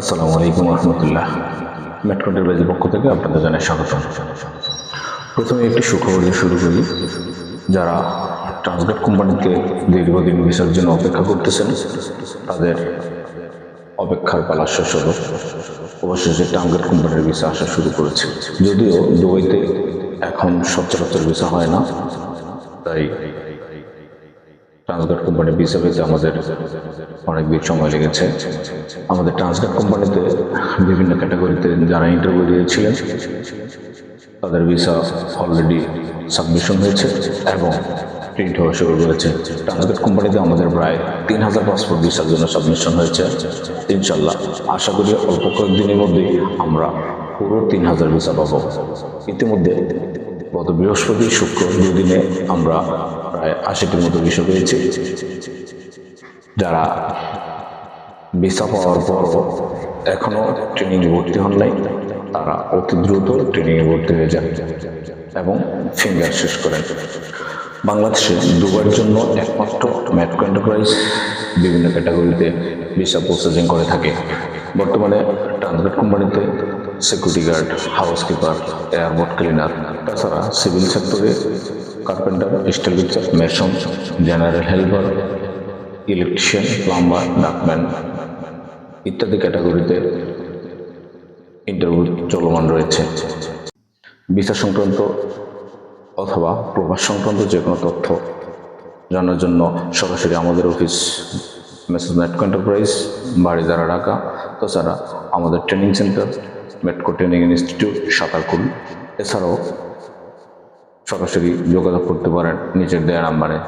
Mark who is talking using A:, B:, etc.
A: আসসালামু আলাইকুম রহমতুল্লাহ। মেট্রোটের বাজির পক্ষ থেকে আপনাদের জানাই স্বাগত। প্রথমে একটি সুখবর দিয়ে শুরু করি। যারা ট্রান্সগার্ড কোম্পানিতে দীর্ঘদিন ভিসার জন্য অপেক্ষা করতেছেন, তাদের অপেক্ষার পালা শেষ হলো। অবশেষে ট্রান্সগার্ড কোম্পানির ভিসা আসা শুরু করেছে। যদিও দুবাইতে এখন সচরাচর ভিসা হয় না, তাই ট্রান্সগার্ড কোম্পানির ভিসা পেতে আমাদের অনেক দিন সময় লেগেছে। আমাদের ট্রান্সগার্ড কোম্পানিতে বিভিন্ন ক্যাটাগরিতে যারা ইন্টারভিউ দিয়েছিলেন, তাদের ভিসা অলরেডি সাবমিশন হয়েছে এবং প্রিন্ট হওয়া শুরু করেছে। ট্রান্সগার্ড কোম্পানিতে আমাদের প্রায় তিন হাজার পাসপোর্ট ভিসার জন্য সাবমিশন হয়েছে। ইনশাল্লাহ, আশা করি অল্প কয়েকদিনের মধ্যেই আমরা পুরো তিন হাজার ভিসা পাবো। ইতিমধ্যে গত বৃহস্পতি, শুক্র দুদিনে আমরা প্রায় আশিটির মতো ভিসা পেয়েছি যারা ভিসা পাওয়ার পরও এখনও ট্রেনিংয়ে ভর্তি হন নাই, তারা অতি দ্রুত ট্রেনিংয়ে ভর্তি হয়ে যান এবং ফিঙ্গার শেষ করেন। বাংলাদেশে দুবার জন্য একমাত্র ম্যাটকো এন্টারপ্রাইজ বিভিন্ন ক্যাটাগরিতে ভিসা প্রসেসিং করে থাকে। বর্তমানে ট্রান্সপোর্ট কোম্পানিতে security guard housekeeper airport cleaner তাছাড়া সিভিল সেক্টরে carpenter steel picture mason general helper electrician plumber ductman ইত্যাদি ক্যাটাগরিতে ইন্টারভিউ চলমান রয়েছে। বিচার সংক্রান্ত অথবা প্রবাস সংক্রান্ত যে কোনো তথ্য জানার জন্য সরাসরি আমাদের অফিস মেসেজ নেটকো এন্টারপ্রাইজ বাড়ি দ্বারা ঢাকা, তাছাড়া আমাদের training centre Metco training institute সাঁতার সাঁতারকুল এছাড়াও সরাসরি যোগাযোগ করতে পারেন নিচের দেয়া নাম্বারে।